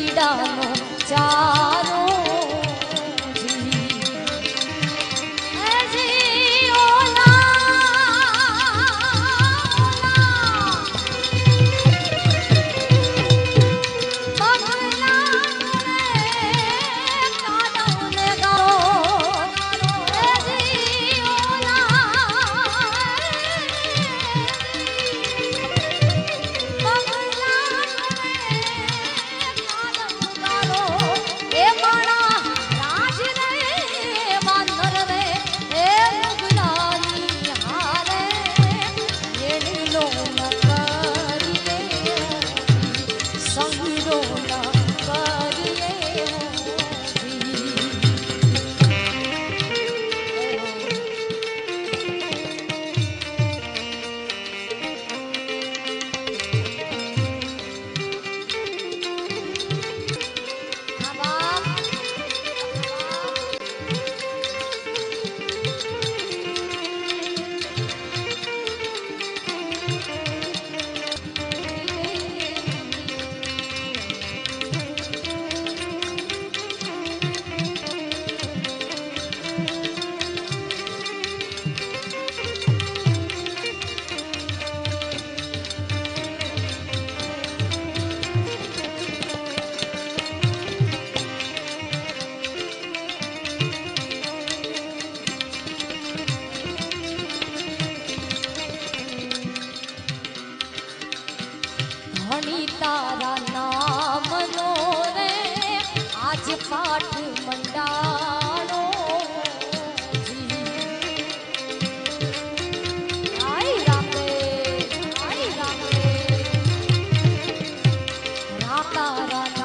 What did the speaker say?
चिडानो चा સાઠ મંડાણો હાય રામ રે રાતા